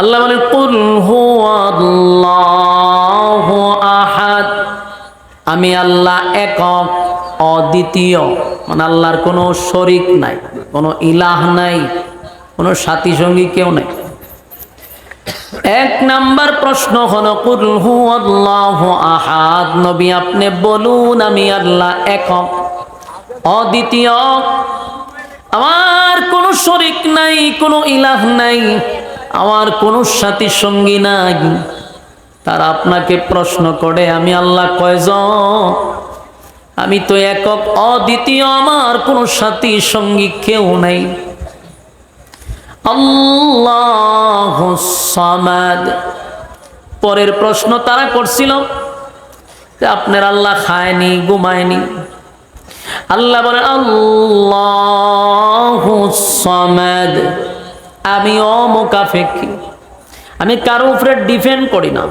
আল্লাহ বলে, কুল হুয়াল্লাহু আহাদ। আমি আল্লাহ একক, অদ্বিতীয়। মানে আল্লাহর কোনো শরিক নাই, কোনো ইলাহ নাই, কোনো সাথী সঙ্গী কেউ নাই। এক নাম্বার প্রশ্ন হলো, কুল হুয়াল্লাহু আহাদ? নবী আপনি বলুন, আমি আল্লাহ একক, অদ্বিতীয়। আমার কোনো শরিক নাই, কোনো ইলাহ নাই। আমার কোনো সাথী সঙ্গী নাই। তারা আপনাকে প্রশ্ন করে, আমি আল্লাহ কয়জন? আমি তো একক, অদ্বিতীয় আমার কোনো সাথী সঙ্গী কেউ নাই। আল্লাহ পরের প্রশ্ন তারা করছিল, যে আপনার আল্লাহ খায়নি, ঘুমায়নি? আল্লাহ বলে আল্লাহ সামাদ। আমি অমুকাফেক্ষি আমি কারও উপরে ডিপেন্ড করি না,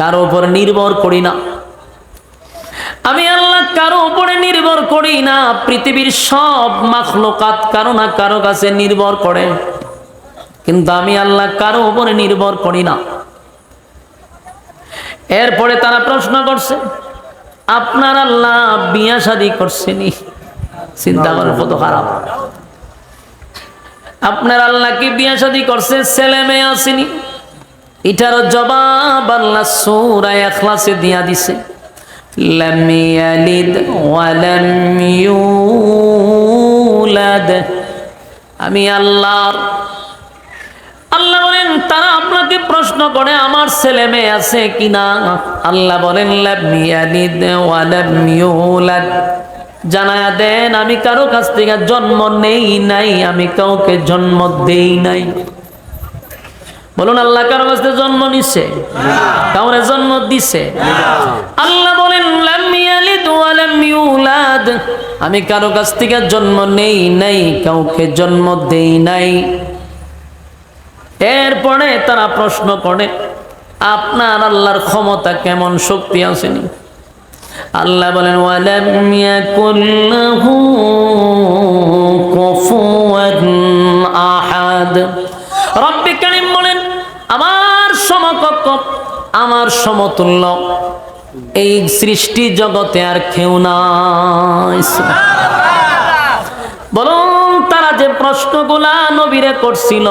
কারও উপরে নির্ভর করি না। আমি আল্লাহ কারও উপরে নির্ভর করি না, পৃথিবীর সব মাখলোকাত কারও না কারও কাছে নির্ভর করে। কিন্তু আমি আল্লাহ কারও উপরে নির্ভর করি না। এরপরে তারা প্রশ্ন করছে, আপনার আল্লাহ বিয়া শাদি করছেনি? চিন্তা করার কত খারাপ। আপনার আল্লাহ কি বিয়া শাদি করছে? ছেলে মেয়ে আসেনি। এটারও জবাব আল্লাহ সূরা ইখলাসে দিয়া দিছে। আমি আল্লাহর আল্লাহ বলেন, তারা আপনাকে প্রশ্ন করে, আমার ছেলে মেয়ে আছে কিনা? আল্লাহ বলেন, লাম ইয়ালিদ ওয়া লাম ইউলাদ। জানায়া দেন, আমি কারও কাছ থেকে জন্ম নেই নাই, আমি কাউকে জন্ম দেই নাই। বলুন, আল্লাহ কারও কাছ থেকে জন্ম নিছে? কাউরে জন্ম দিছে? আল্লাহ বলেন আমি কারও কাছ থেকে জন্ম নেই নাই, কাউকে জন্ম দেই নাই। এরপরে তারা প্রশ্ন করে, আপনার আল্লাহর ক্ষমতা কেমন? শক্তি আসেনি আল্লাহ বলেন, ওয়ালাম ইয়াকুল্লাহু কুফুয়ান আহাদ। রব্বে কারীম বলেন, আমার সমকক্ষ, আমার সমতুল্য, এই সৃষ্টি জগতে আর কেউ নাই। বলুন, তারা যে প্রশ্নগুলা নবীরে করছিল,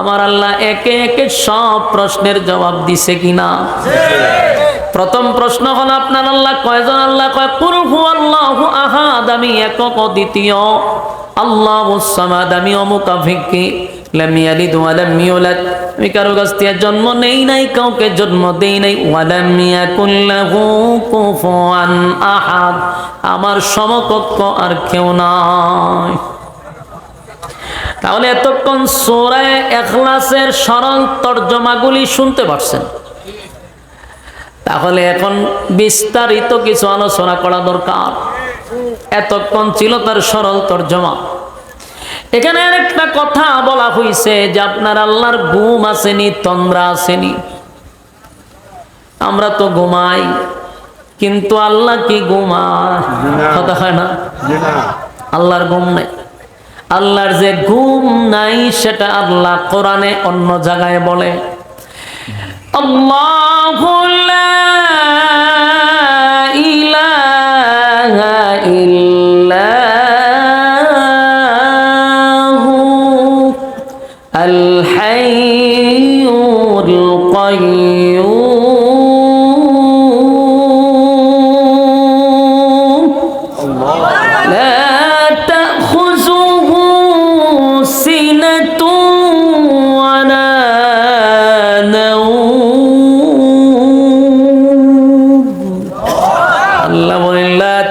আমার আল্লাহ একে একে সব প্রশ্নের জবাব দিছে কিনা? প্রথম প্রশ্ন হল আপনার আল্লাহ কয়জন আল্লাহ কয় কুরহু আল্লাহ আহাদ আমি একক দ্বিতীয়। আল্লাহ সামাদ আমি অমুকাভিজ্ঞি লাম ইয়ালিদ ওয়া লাম ইউলাদ আমি কারও কাছ থেকে জন্ম নেই নাই, কাউকে জন্ম দেই নাই। ওয়া লাম ইয়াকুল লাহু কুফুয়ান আহাদ আমার সমকক্ষ আর কেউ নাই। তাহলে এতক্ষণ সূরায়ে ইখলাসের সরল তর্জমাগুলি শুনতে পারছেন। তাহলে এখন বিস্তারিত কিছু আলোচনা করা দরকার। এতক্ষণ ছিল তার সরল তর্জমা। এখানে একটা কথা বলা হয়েছে যে আপনার আল্লাহর ঘুম আসেনি তন্দ্রা আসেনি। আমরা তো ঘুমাই কিন্তু আল্লাহ কি ঘুমায়? কথা হয় না? আল্লাহর ঘুম নাই। আল্লাহর যে ঘুম নাই সেটা আল্লাহ কোরআনে অন্য জায়গায় বলে। الله لا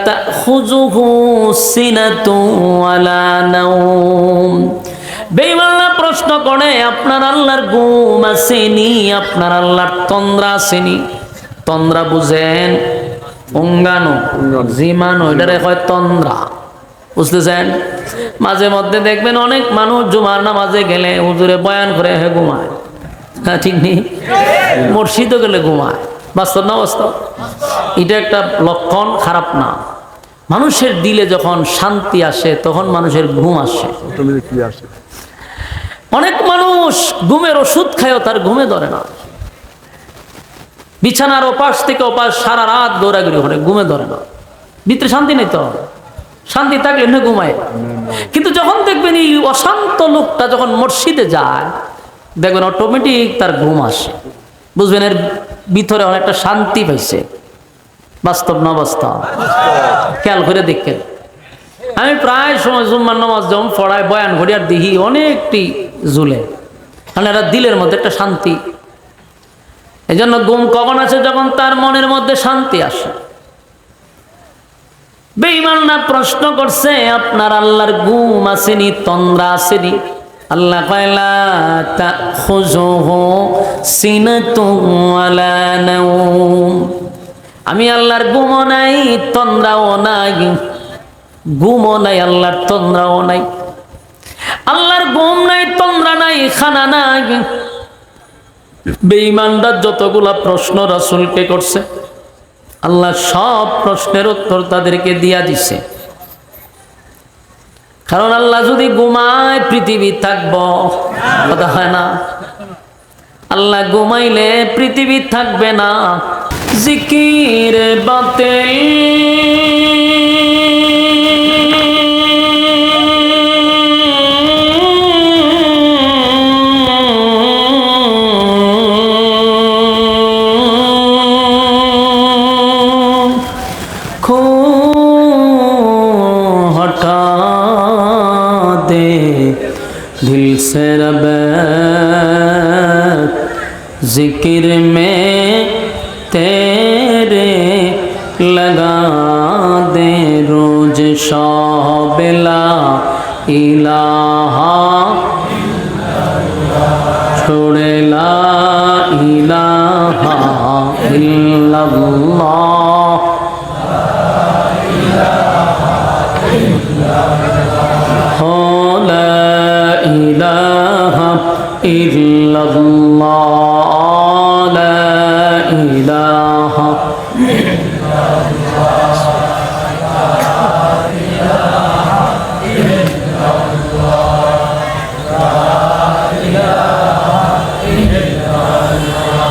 তাখুযুহু সিনাতু ওয়ালা নাওম বেঈমানরা প্রশ্ন করে, আপনার আল্লাহর ঘুম আসেনি, আপনার আল্লাহর তন্দ্রা আসেনি। তন্দ্রা বুঝেন অঙ্গানো জিমানো এটারে হয় তন্দ্রা। বুঝতেছেন? মাঝে মধ্যে দেখবেন অনেক মানুষ জুমার নামাজে গেলে হুজুরে বয়ান করে, হে ঘুমায়। হ্যাঁ ঠিক নেই? মসজিদও গেলে ঘুমায়। বাস্তব না বাস্তব? এটা একটা লক্ষণ, খারাপ না। মানুষের দিলে যখন শান্তি আসে, তখন মানুষের ঘুম আসে। অনেক মানুষ ঘুমের ওষুধ খায়ও, তার ঘুমে ধরে না। বিছানার ওপাশ থেকে ওপাশ সারা রাত দৌড়াগড়ি করে, ঘুমে ধরে না। ভিতরে শান্তি নেই তো? শান্তি থাকলে এমনি ঘুমায়। কিন্তু যখন দেখবেন এই অশান্ত লোকটা যখন মসজিদে যায়, দেখবেন অটোমেটিক তার ঘুম আসে। বুঝবেন এর ভিতরে অনেকটা শান্তি পাইছে। বাস্তব না বাস্তব খেয়াল করে দেখেন। আমি প্রায় সময় জুম্মার নামাজ যখন পড়ায়, বয়ান ঘড়ি আর দেখি অনেকটি জুলে মানে এরা দিলের মধ্যে একটা শান্তি। এই জন্য গুম কখন আছে যখন তার মনের মধ্যে শান্তি আসে। বেঈমানরা প্রশ্ন করছে, আপনার আল্লাহর গুম আসেনি, তন্দ্রা আসেনি? আল্লাহ কয়লা তা খুজুহু সিনাতুন ওয়ালা নাওম। আমি আল্লাহর গুমও নাই, তন্দ্রাও নাই ঘুমও নাই, আল্লাহর তন্দ্রাও নাই। আল্লাহর গুম নাই, তন্দ্রা নাই, খানা নাই। বেঈমানদার যতগুলা প্রশ্ন রাসূলকে করছে, আল্লাহ সব প্রশ্নের উত্তর তাদেরকে দিয়া দিছে। কারণ আল্লাহ যদি ঘুমায়, পৃথিবী থাকব, কথা হয় না। আল্লাহ ঘুমাইলে পৃথিবী থাকবে না। জিকির বাতিল खो हटा दे दिल से रब जिक्र में সবেলা ইলাহা ছোড়েলা ইলাহা ইল্লাল্লাহ। লা ইলাহা ইল্লাল্লাহ। লা ইলাহা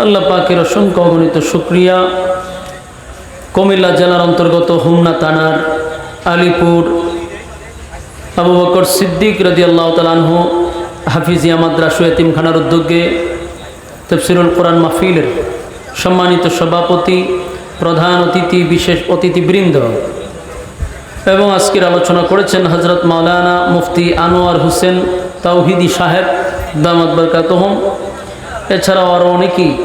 আল্লাহ পাকের অসংখ্য অগণিত শুক্রিয়া। কুমিল্লা জেলার অন্তর্গত হুমনা থানার আলিপুর। আবু বকর সিদ্দিক রাজি আল্লাহ তালানহু হাফিজিয়া মাদ্রাসু এতিমখানার উদ্যোগে তফসিরুল কোরআন মাহফিলের সম্মানিত সভাপতি, প্রধান অতিথি, বিশেষ অতিথিবৃন্দ এবং আজকের আলোচনা করেছেন হজরত মাওলানা মুফতি আনোয়ার হোসেন তাওহিদি সাহেব দামাদ বরকাতহম। এছাড়াও আরও অনেকেই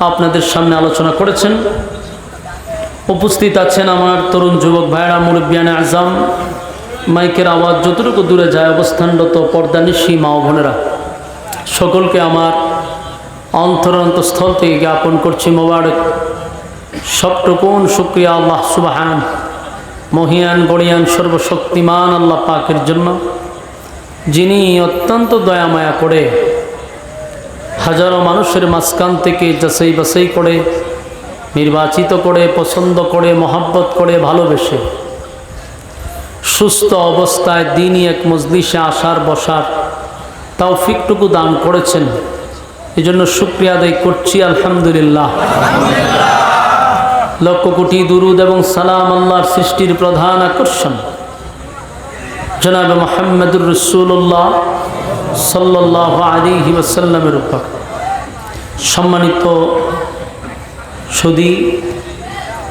আপনাদের সামনে আলোচনা করেছেন। উপস্থিত আছেন আমার তরুণ যুবক ভাইরা মুরব্বিয়ানে আজম। মাইকের আওয়াজ যতটুকু দূরে যায়, অবস্থানরত পর্দানিশী মা বোনেরা। সকলকে আমার অন্তর অন্তঃস্থল থেকে জ্ঞাপন করছি, মোবারক। সবটুকুন শুক্রিয়া আল্লাহ সুবাহান। মহিয়ান, গড়িয়ান, সর্বশক্তিমান আল্লাহ পাকের জন্য, যিনি অত্যন্ত দয়া মায়া করে হাজারো মানুষের মাঝখান থেকে যাচাই বাছাই করে, নির্বাচিত করে, পছন্দ করে, মহাব্বত করে, ভালোবেসে। সুস্থ অবস্থায় দিনই এক মজলিসে আসার, বসার তাও ফিকটুকু দান করেছেন। এই জন্য শুক্রিয়া আদায় করছি, আলহামদুলিল্লাহ। লক্ষ কোটি দুরুদ এবং সালাম আল্লাহর সৃষ্টির প্রধান আকর্ষণ। জনাব মোহাম্মদুর রসুল্লাহ সাল্লাহ আলিহি ওসাল্লামের উপর সম্মানিত সুদী,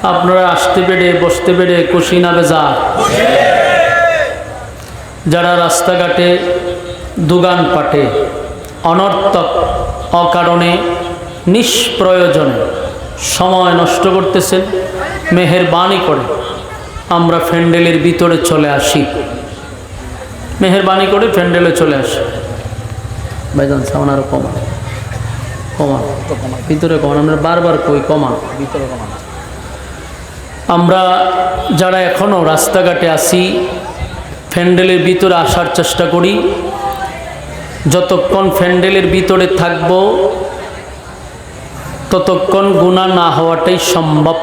আপনারা আসতে পেরে, বসতে পেরে খুশি না বেজার? যারা রাস্তাঘাটে দোকান পাটে, অনর্থক, অকারণে, নিষ্প্রয়োজনে সময় নষ্ট করতেছেন, মেহেরবানি করে, আমরা ফ্যান্ডেলের ভিতরে চলে আসি। মেহেরবানি করে ফ্যান্ডেলে চলে আসি। ভাইজান সামনে আরও কম। কমান ভিতরে কমান আমরা বারবার কই কমান ভিতরে কমানো আমরা যারা এখনও রাস্তাঘাটে আসি ফ্যান্ডেলের ভিতরে আসার চেষ্টা করি। যতক্ষণ ফ্যান্ডেলের ভিতরে থাকব ততক্ষণ গুণা না হওয়াটাই সম্ভব।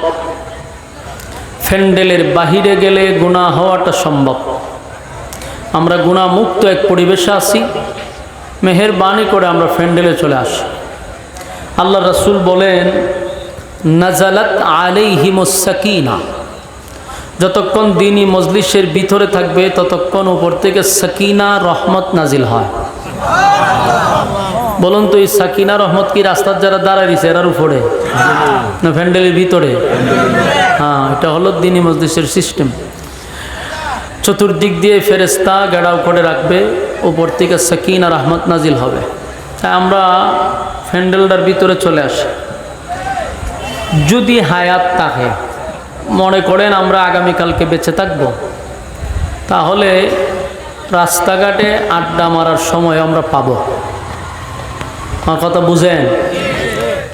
ফ্যান্ডেলের বাহিরে গেলে গুণা হওয়াটা সম্ভব। আমরা গুণামুক্ত এক পরিবেশে আসি মেহেরবানি করে আমরা ফ্যান্ডেলে চলে আসি। আল্লাহ রসুল বলেন, নাজালাত আলাইহিমুসাকিনা যতক্ষণ দিনই মজলিসের ভিতরে থাকবে, ততক্ষণ উপর থেকে সাকিনা রহমত নাজিল হয়। বলুন তো, এই সাকিনা রহমত কি রাস্তার যারা দাঁড়ায় দিছে এরার উপরে? না ফ্যান্ডেলের ভিতরে? হ্যাঁ এটা হলো দিনই মজলিসের সিস্টেম। চতুর্দিক দিয়ে ফেরেস্তা গেড়াও করে রাখবে। উপর থেকে সাকিন আর আহমদ নাজিল হবে। তাই আমরা ফ্যান্ডেলটার ভিতরে চলে আসি। যদি হায়াত থাকে, মনে করেন আমরা আগামীকালকে বেঁচে থাকব, তাহলে রাস্তাঘাটে আড্ডা মারার সময় আমরা পাবো। আমার কথা বুঝেন?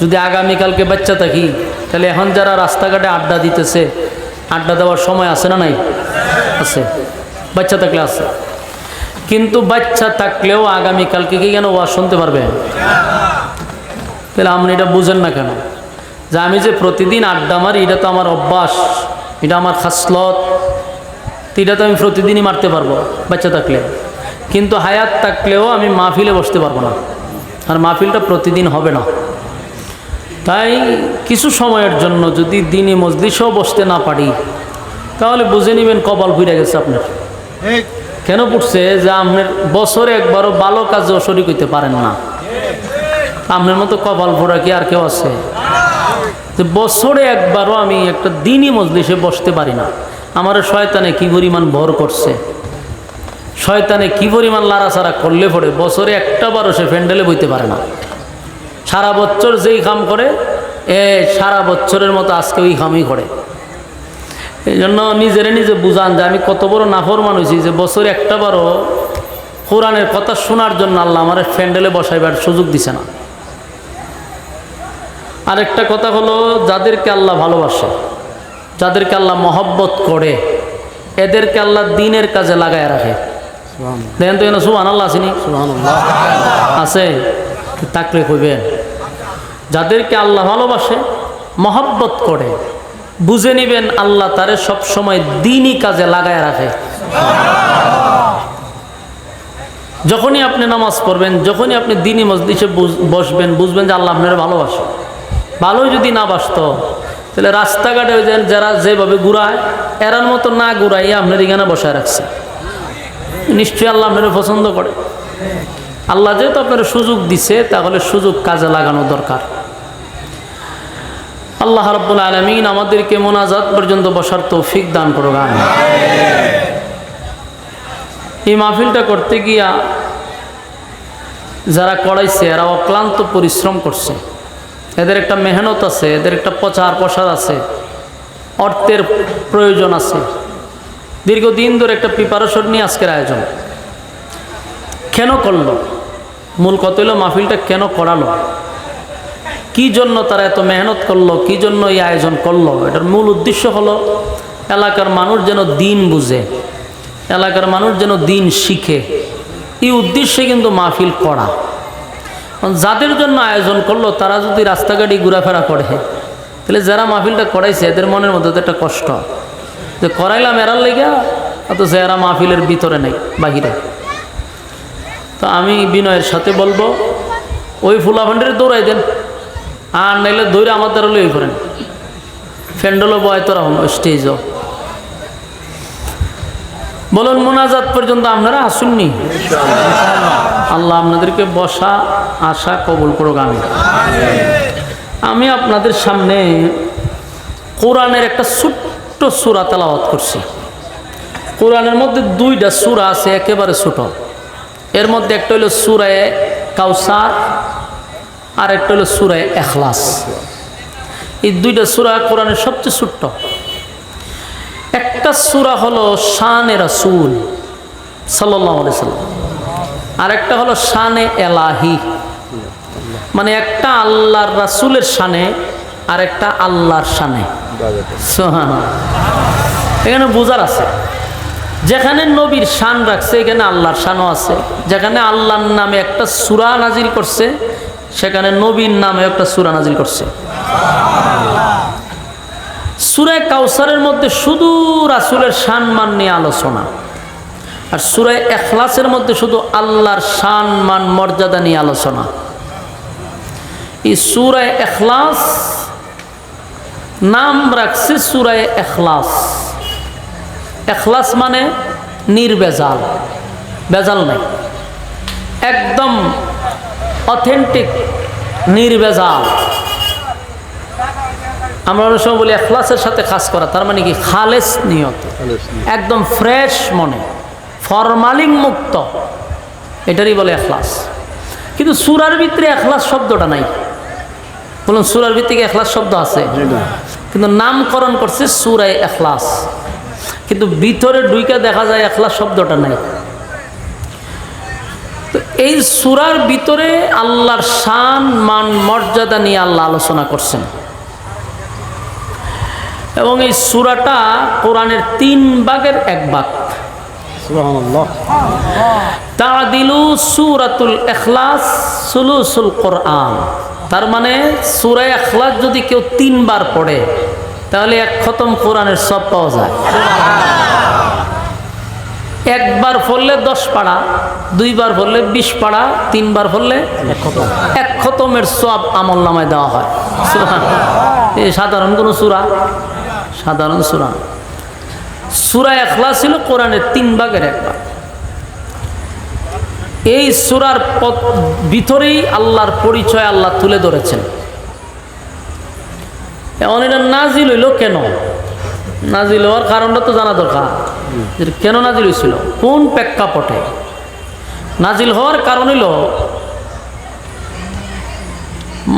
যদি আগামীকালকে বাচ্চা থাকি, তাহলে এখন যারা রাস্তাঘাটে আড্ডা দিতেছে, আড্ডা দেওয়ার সময় আছে না নাই? আছে। বাচ্চা থাকলে আছে। কিন্তু বাচ্চা থাকলেও আগামীকালকে কি কেন ওয়াজ শুনতে পারবে? তাহলে আপনি এটা বুঝেন না কেন? যে আমি যে প্রতিদিন আড্ডা মারি, এটা তো আমার অভ্যাস, এটা আমার খাসলত এটা তো আমি প্রতিদিনই মারতে পারব বাচ্চা থাকলে। কিন্তু হায়াত থাকলেও আমি মাহফিলে বসতে পারব না। আর মাহফিলটা প্রতিদিন হবে না। তাই কিছু সময়ের জন্য যদি দিনই মজলিসেও বসতে না পারি, তাহলে বুঝে নেবেন কপাল ফিরে গেছে আপনার। কেন পড়ছে যে আপনার বছরে একবারও ভালো কাজেও শরিক হইতে পারেন না? আপনার মতো কপাল ফোরা কি আর কেউ আছে? যে বছরে একবারও আমি একটা দিনই মজলিসে বসতে পারি না। আমার শয়তানে কি পরিমাণ ভর করছে? শয়তানে কি পরিমাণ লাড়াছাড়া করলে পড়ে বছরে একটা বারও সে ফ্যান্ডেলে বইতে পারে না। সারা বছর যেই কাম করে, এ সারা বছরের মতো আজকে ওই কামই করে। এই জন্য নিজেরে নিজে বুঝান যে আমি কত বড় নাফরমান হয়েছি যে বছরে একটা বারও কোরআনের কথা শোনার জন্য আল্লাহ আমার ফ্যান্ডেলে বসাইবার সুযোগ দিছে না। আরেকটা কথা হলো যাদেরকে আল্লাহ ভালোবাসে যাদেরকে আল্লাহ মহব্বত করে এদেরকে আল্লাহ দিনের কাজে লাগায় রাখে। দেখেন তো সুহান আল্লাহ আসেনি আছে। তাকলে কইবেন যাদেরকে আল্লাহ ভালোবাসে মহব্বত করে বুঝে নিবেন আল্লাহ তারে সবসময় দিনই কাজে লাগায় রাখে। যখনই আপনি নামাজ পড়বেন, যখনই আপনি দিনই মসজিদে বসবেন, বুঝবেন যে আল্লাহ আপনার ভালোবাসে। ভালোই যদি না বাসত, তাহলে রাস্তাঘাটে যারা যেভাবে ঘুরায়, এরার মতো না ঘুরাইয়া আপনার এখানে বসায় রাখছে। নিশ্চয়ই আল্লাহ আপনার পছন্দ করে। আল্লাহ যেহেতু আপনার সুযোগ দিছে, তাহলে সুযোগ কাজে লাগানো দরকার। আল্লাহ রব্বুল আলমিন আমাদেরকে মোনাজাত পর্যন্ত বসার তৌফিক দান করো গান এই মাহফিলটা করতে গিয়া যারা করাইছে, এরা অক্লান্ত পরিশ্রম করছে। এদের একটা মেহনত আছে, এদের একটা প্রচার প্রসার আছে, অর্থের প্রয়োজন আছে। দীর্ঘদিন ধরে একটা প্রিপারেশন নিয়ে আজকের আয়োজন। কেন করল? মূল কত হলো মাহফিলটা কেন করালো? কি জন্য তারা এত মেহনত করল? কি জন্য এই আয়োজন করল? এটার মূল উদ্দেশ্য হলো, এলাকার মানুষ যেন দিন বুঝে, এলাকার মানুষ যেন দিন শিখে। এই উদ্দেশ্যে কিন্তু মাহফিল করা। যাদের জন্য আয়োজন করল, তারা যদি রাস্তাঘাটে ঘোরাফেরা করে, তাহলে যারা মাহফিলটা করাইছে, এদের মনের মধ্যে একটা কষ্ট। যে করাইলাম এরার লেগে, অথচ এরা মাহফিলের ভিতরে নেই, বাহিরে। তো আমি বিনয়ের সাথে বলব, ওই ফুলাফান্ডের দৌড়াই দেন। আর নাইলে দৌড়ে আমার দ্বারা লই করেন ফ্যান্ডলও বয় তোরা হন, স্টেজও। বলুন, মোনাজাত পর্যন্ত আপনারা আসুননি আল্লাহ আপনাদেরকে বসা আশা কবুল করুক আমি আমি আপনাদের সামনে কোরআনের একটা ছোট্ট সুরা তেলাওয়াত করছি। কোরআনের মধ্যে দুইটা সুরা আছে, একেবারে ছোট। এর মধ্যে একটা হলো সুরায় কাউসার আর একটা হলো সুরায় এখলাস এই দুইটা সুরা কোরআনের সবচেয়ে ছোট্ট। একটা সুরা হলো শানে রাসুল সাল্লাম। আর একটা হলো শানে এলাহি। মানে একটা আল্লাহর রাসুলের শানে আর একটা আল্লাহর শানে। এখানে বোঝার আছে, যেখানে নবীর শান রাখছে, এখানে আল্লাহর শানও আছে। যেখানে আল্লাহর নামে একটা সুরা নাজিল করছে সেখানে নবীর নামে একটা সুরা নাজিল করছে। সুরায় কাউসারের মধ্যে শুধু রাসুলের সম্মান নিয়ে আলোচনা, আর সুরায় এখলাসের মধ্যে শুধু আল্লাহর শান মান মর্যাদা নিয়ে আলোচনা। এই সুরায় এখলাস নাম রাখছে সুরায় এখলাস এখলাস মানে নির্বেজাল বেজাল নাই। একদম অথেন্টিক নির্বেজাল আমরা অনেক সময় বলি এখলাসের সাথে কাজ করা তার মানে কি? খালেস নিয়ত। একদম ফ্রেশ মনে ফরমালিং মুক্ত। এটারই বলে এখলাস। কিন্তু সুরার ভিতরে এখলাস শব্দটা নাই। বলুন সুরার ভিত্তিকে এখলাস শব্দ আছে? কিন্তু নামকরণ করছে সুরায় এখলাস। কিন্তু ভিতরে ডুইকা দেখা যায় এখলাস শব্দটা নাই। তো এই সুরার ভিতরে আল্লাহর শান মান মর্যাদা নিয়ে আল্লাহ আলোচনা করছেন। এবং এই সুরাটা কোরআনের তিন ভাগের এক ভাগ। তাদিলু সুরাতুল এখলাস সুলুসুল কোরআন। তার মানে সুরা এখলাস যদি কেউ তিনবার পড়ে তাহলে এক খতম কোরআনের সব পাওয়া যায়। একবার পড়লে দশ পাড়া দুইবার পড়লে বিশ পাড়া তিনবার পড়লে এক খতমের সব আমল নামায় দেওয়া হয়। এই সাধারণ কোনো সুরা? সাধারণ সুরা। সুরা একলা ছিল কোরআনের তিন ভাগের এক ভাগ। এই সুরার পথ ভিতরেই আল্লাহর পরিচয় আল্লাহ তুলে ধরেছেন। এখন এটা নাজিল হইল কেন? নাজিল হওয়ার কারণটা তো জানা দরকার। কেন নাজিল হয়েছিল? কোন প্রেক্ষাপটে? নাজিল হওয়ার কারণ হইল,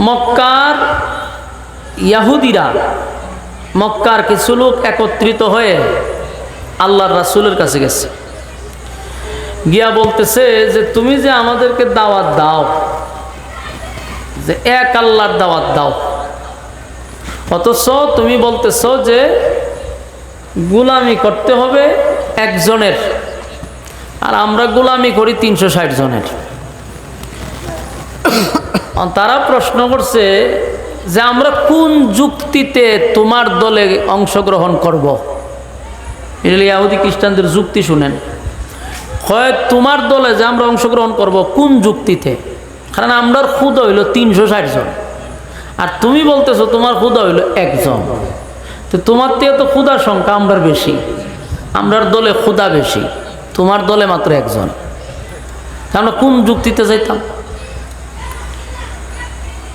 মক্কার ইয়াহুদিরা, মক্কার কিছু লোক একত্রিত হয়ে আল্লাহর রাসুলের কাছে গেছে। গিয়া বলতেছে যে, তুমি যে আমাদেরকে দাওয়াত দাও, যে এক আল্লাহর দাওয়াত দাও, অথচ তুমি বলতেছ যে গুলামি করতে হবে একজনের। আর আমরা গুলামি করি তিনশো ষাট জনের। তারা প্রশ্ন করছে যে আমরা কোন যুক্তিতে তোমার দলে অংশগ্রহণ করব? এটা ইয়াহুদি খ্রিস্টানদের যুক্তি শুনেন। হয় তোমার দলে যে আমরা অংশগ্রহণ করব কোন যুক্তিতে? কারণ আমরার খুদ হইল তিনশো ষাট জন। আর তুমি বলতেছো তোমার খুদা হইল একজন। তো তোমার থেকে তো ক্ষুদার সংখ্যা আমরার বেশি। আমরার দলে ক্ষুদা বেশি। তোমার দলে মাত্র একজন। আমরা কোন যুক্তিতে যাইতাম?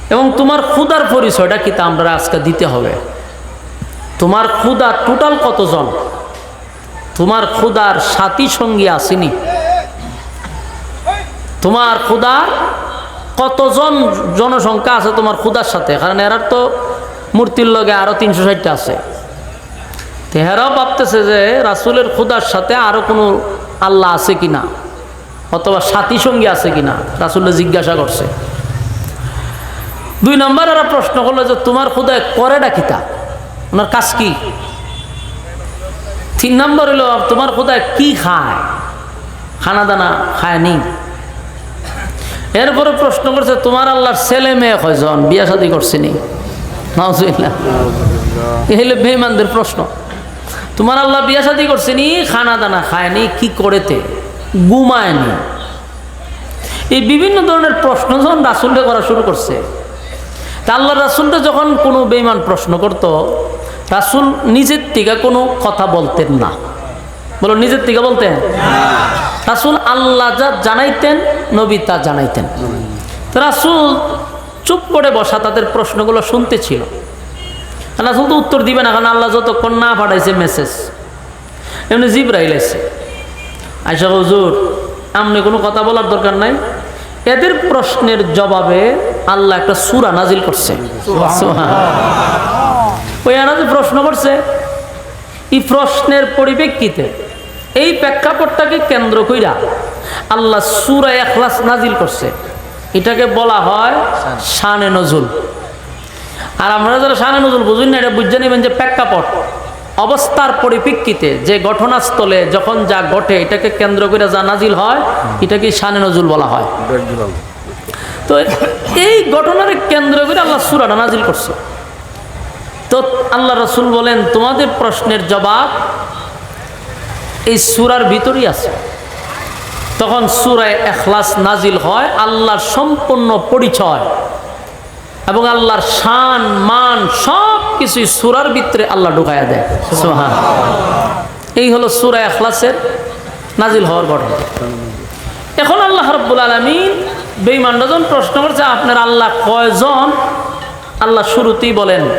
এবং তোমার ক্ষুদার পরিচয়টা কি তা আমরা আজকে দিতে হবে। তোমার ক্ষুদা টোটাল কতজন? তোমার ক্ষুদার সাথী সঙ্গী আসেনি? তোমার ক্ষুদার কতজন জনসংখ্যা আছে তোমার ক্ষুদার সাথে? কারণ এরার তো মূর্তির লগে আরও তিনশো ষাটটা আছে। তো হেরাও ভাবতেছে যে রাসুলের ক্ষুদার সাথে আরও কোনো আল্লাহ আছে কিনা, অথবা সাথী সঙ্গী আছে কিনা রাসুল্লে জিজ্ঞাসা করছে। দুই নম্বর এরা প্রশ্ন করল যে, তোমার ক্ষুদায় করেটা কিতা ওনার কাজ কি? তিন নম্বর হলো, তোমার কোথায় কি খায়? খানা দানা খায় নি এরপরে প্রশ্ন করছে, তোমার আল্লাহর ছেলে মেয়ে কয়জন? বিয়া শাদি করছিনি নাউজুবিল্লাহ। এ হলো প্রশ্ন। তোমার আল্লাহ বিয়া শাদি করছিনি খানা দানা খায়নি কি করেতে ঘুমায়নি এই বিভিন্ন ধরনের প্রশ্ন যখন রাসুলটা করা শুরু করছে তা আল্লাহ রাসুলটা যখন কোনো বেইমান প্রশ্ন করত রাসুল নিজের থেকে কোনো কথা বলতেন না। বলো নিজের থেকে বলতেন? রাসুল আল্লাহ যা জানাইতেন নবী তা জানাইতেন। তো রাসুল চুপ করে বসা তাদের প্রশ্নগুলো শুনতে ছিল রাসুল তো উত্তর দিবে না কারণ আল্লাহ যতক্ষণ না পাঠাইছে মেসেজ এমনি জিব্রাইল আছে আয়সা হুজুর আমনি কোনো কথা বলার দরকার নাই? এদের প্রশ্নের জবাবে আল্লাহ একটা সুরা নাজিল করছে। ওই আনাজে প্রশ্ন করছে এই প্রশ্নের পরিপ্রেক্ষিতে এই প্রেক্ষাপটটাকে কেন্দ্র কইরা আল্লাহ সুরা এখলাস নাজিল করছে। এটাকে বলা হয় শানে। নজুল। আর আমরা যারা শানে নজুল বুঝুন না এটা বুঝে নেবেন যে প্রেক্ষাপট অবস্থার পরিপ্রেক্ষিতে যে ঘটনাস্থলে যখন যা ঘটে এটাকে কেন্দ্র করে যা নাজিল হয় এটাকে শানে নজুল বলা হয়। তো এই ঘটনার কেন্দ্র করে আল্লাহ সুরাটা নাজিল করছে। তো আল্লাহ রসুল বলেন তোমাদের প্রশ্নের জবাব এই সুরার ভিতরেই আছে। তখন সুরায় এখলাস নাজিল হয়, আল্লাহর সম্পূর্ণ পরিচয় এবং আল্লাহর শান, মান সব কিছুই সুরার ভিতরে আল্লাহ ঢুকাইয়া দেয়। এই হলো সুরা এখলাসের নাজিল হওয়ার ঘটনা। এখন আল্লাহ রব্বুল আলমিন বেইমানজন প্রশ্ন করছে, আপনার আল্লাহ কয়জন? আল্লাহ শুরুতেই বলেন,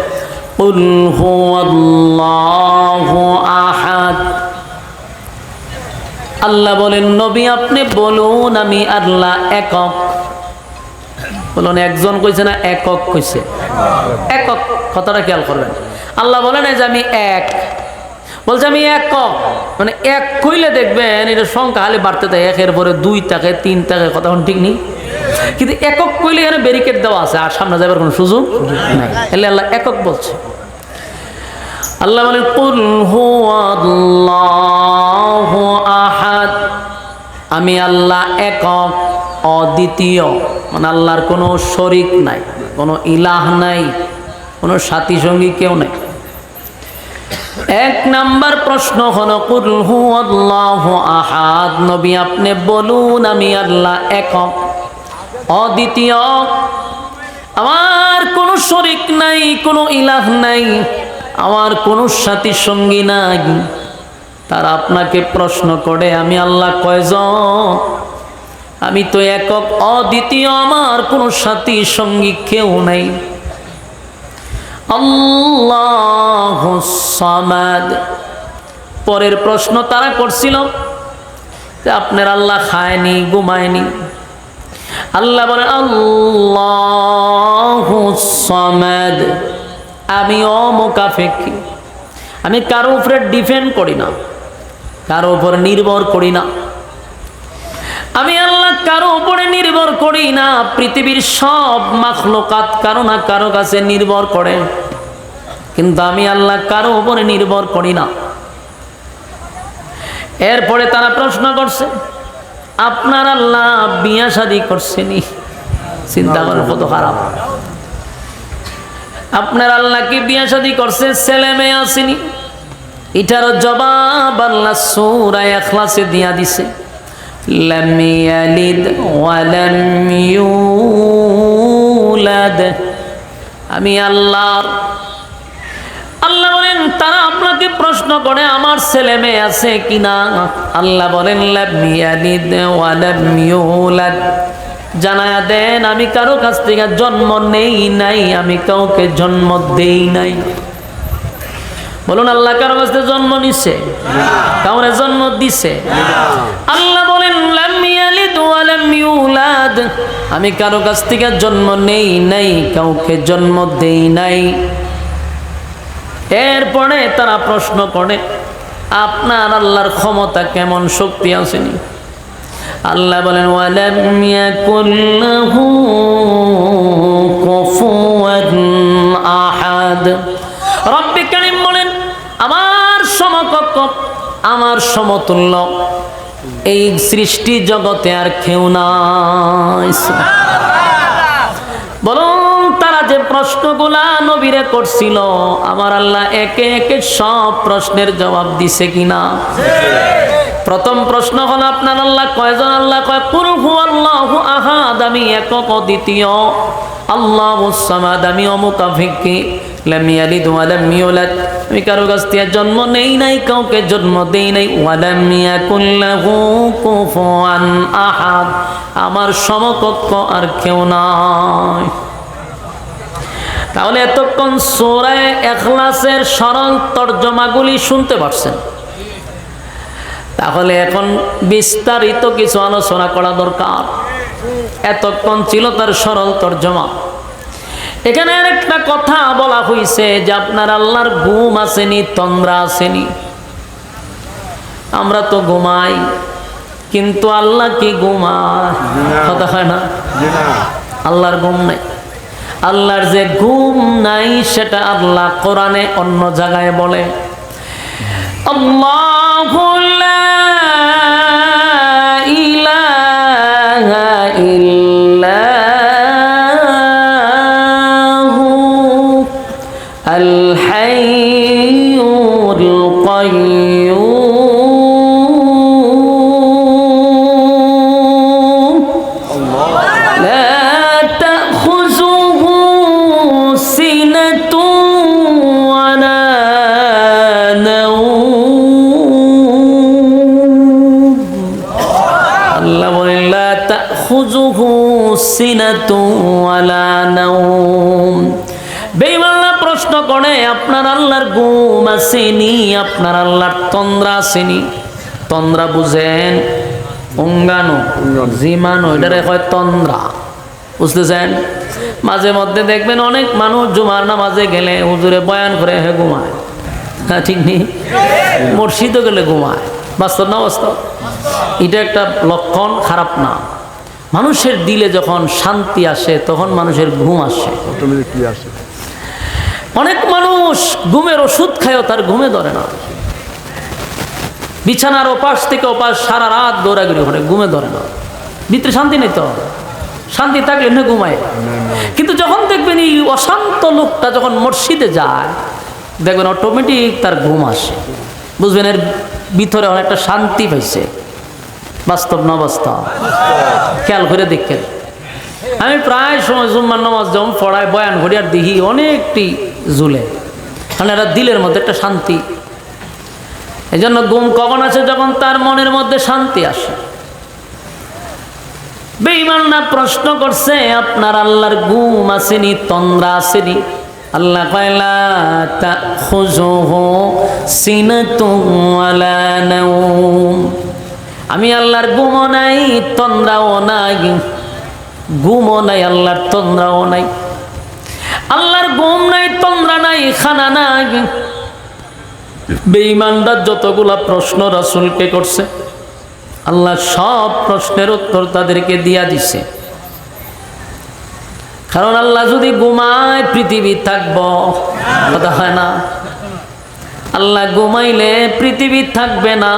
"কুল হুয়াল্লাহু আহাদ। আল্লাহ বলেন, নবী, আপনি বলুন আমি আল্লাহ একক। বলুন, একজন কইছে না একক কইছে? একক, কথাটা খেয়াল করবেন আল্লাহ বলেন, এই যে আমি এক। বলছে, আমি একক। মানে এক কইলে দেখবেন এটা সংখ্যা হালে বাড়তে থাকে। একের পরে দুই থাকে, তিন থাকে, কথা ঠিক নেই? কিন্তু একক কইলে এখানে ব্যারিকেড দেওয়া আছে, আর সামনে যাবার কোনো সুযোগ নাই। এলে আল্লাহ একক বলছে। আল্লাহ বলেন, কুল হুয়াল্লাহু আহাদ আমি আল্লাহ একক অদ্বিতীয়। মানে আল্লাহর কোনো শরিক নাই, কোনো ইলাহ নাই, কোনো সাথী সঙ্গী কেউ নাই। এক নাম্বার প্রশ্ন হলো, কুল হুয়াল্লাহু আহাদ? নবী আপনি বলুন, আমি আল্লাহ একক অদ্বিতীয়। আমার কোনো শরিক নাই, কোনো ইলাহ নাই, আমার কোনো সাথী সঙ্গী নাই। তারা আপনাকে প্রশ্ন করে, আমি আল্লাহ কয়জন? আমি তো একক, অদ্বিতীয় আমার কোনো সাথী, সঙ্গী কেউ নাই। আল্লাহ পরের প্রশ্ন তারা করছিল যে, আপনার আল্লাহ খায়নি, ঘুমায়নি? আল্লাহ বলেন আল্লাহ সামাদ, আমি অমুকাফেক্ষি আমি কারও উপরে ডিপেন্ড করি না। কারও উপর নির্ভর করি না। আমি আল্লাহ কারও উপরে নির্ভর করি না। পৃথিবীর সব মাখলোকাত কারও না কারও কাছে নির্ভর করে। কিন্তু আমি আল্লাহ কারও উপরে নির্ভর করি না। এরপরে তারা প্রশ্ন করছে, আপনার আল্লাহ বিয়া শাদি করছেনি চিন্তা করার কত খারাপ। আপনার আল্লাহ কি বিয়া শাদি করছে ছেলে মেয়ে আসেনি এটার জবাব আল্লাহ সূরা ইখলাসে দিয়া দিছে। আমি আল্লাহর আল্লাহ বলেন, তারা আপনাকে প্রশ্ন করে, আমার ছেলে মেয়ে আছে কিনা? আল্লাহ বলেন, লাম ওয়া দেন, আমি কারও কাছ থেকে জন্ম নেই নাই, আমি কাউকে জন্ম দেই নাই। বলুন, আল্লাহ কারও কাছ জন্ম নিছে? কাউরে জন্ম দিছে? আল্লাহ বলেন আমি কারও কাছ থেকে জন্ম নেই নাই, কাউকে জন্ম দেই নাই। এরপরে তারা প্রশ্ন করে, আপনার আল্লাহর ক্ষমতা কেমন শক্তি আসেনি আল্লাহ বলেন আহাদ। রব্বি সমকক্ষ, আমার সমতুল্য। এই সৃষ্টি জগতে আর কেউ নাই। বলুন তারা যে প্রশ্নগুলা নবীরে করছিল, আমার আল্লাহ একে একে সব প্রশ্নের জবাব দিছে কিনা? প্রথম প্রশ্ন হলো আপনার আল্লাহ কয়জন? আল্লাহ কয় কুরহু আল্লাহু আহাদ আমি একক দ্বিতীয় আল্লাহ আমি ইউলাদ আমি কারও কাছ থেকে জন্ম নেই নাই, কাউকে জন্ম দেই নাই। ওয়া লাম ইয়াকুল লাহু কুফুয়ান আহাদ। আমার সমকক্ষ আর কেউ নাই। তাহলে এতক্ষণ সূরা ইখলাসের সরল তর্জমাগুলি শুনতে পারছেন। তাহলে এখন বিস্তারিত কিছু আলোচনা করা দরকার। এতক্ষণ ছিল তার সরল তর্জমা। এখানে আর একটা কথা বলা হয়েছে যে আপনার আল্লাহর ঘুম আসেনি তন্দ্রা আসেনি। আমরা তো ঘুমাই কিন্তু আল্লাহ কি ঘুমায়? কথা হয় না? আল্লাহর ঘুম নাই। আল্লাহর যে ঘুম নাই সেটা আল্লাহ কোরআনে অন্য জায়গায় বলে। আল্লাহু সিনাতু ওয়ালা নাওম। বেঈমানরা প্রশ্ন করে, আপনার আল্লাহর ঘুম আসেনি, আপনার আল্লাহর তন্দ্রা আসেনি। তন্দ্রা বুঝেন? অঙ্গানো জিমানো, এটারে হয় তন্দ্রা। বুঝতেছেন? মাঝে মধ্যে দেখবেন অনেক মানুষ জুমার নামাজে গেলে হুজুরে বয়ান করে, হে, ঘুমায়। হ্যাঁ ঠিক নেই? মসজিদও গেলে ঘুমায়। বাস্তব না বাস্তব এটা একটা লক্ষণ, খারাপ না। মানুষের দিলে যখন শান্তি আসে তখন মানুষের ঘুম আসে। অনেক মানুষ ঘুমের ওষুধ খায়ও তার ঘুমে ধরে না। বিছানার ওপাশ থেকে ওপাশ সারা রাত দৌড়াগিরি করে ঘুমে ধরে না। ভিতরে শান্তি নেই তো? শান্তি থাকলে না ঘুমায়। কিন্তু যখন দেখবেন এই অশান্ত লোকটা যখন মসজিদে যায় দেখবেন অটোমেটিক তার ঘুম আসে। বুঝবেন এর ভিতরে অনেকটা শান্তি পাইছে। বাস্তব না বাস্তব? খেয়াল করে দেখেন। আমি প্রায় সময় জুম্মার নামাজ যখন পড়ায় বয়ান করি আর দেখি অনেকটি জুলে কারণ এটা দিলের মধ্যে একটা শান্তি। এই জন্য গুম কখন আছে যখন তার মনের মধ্যে শান্তি আসে। বেঈমানরা প্রশ্ন করছে, আপনার আল্লাহর গুম আসেনি, তন্দ্রা আসেনি? আল্লাহ কয়লা তা সিনাতুন ওয়ালা নাওম। আমি আল্লাহর ঘুমও নাই, তন্দ্রাও নাই, ঘুমও নাই, আল্লাহর তন্দ্রাও নাই। আল্লাহর ঘুম নাই, তন্দ্রা নাই, খানা নাই। বেঈমানরা যতগুলা প্রশ্ন রাসূলকে করছে, আল্লাহ সব প্রশ্নের উত্তর তাদেরকে দিয়া দিছে। কারণ আল্লাহ যদি ঘুমায়, পৃথিবী থাকব। কথা হয় না। আল্লাহ ঘুমাইলে পৃথিবী থাকবে না।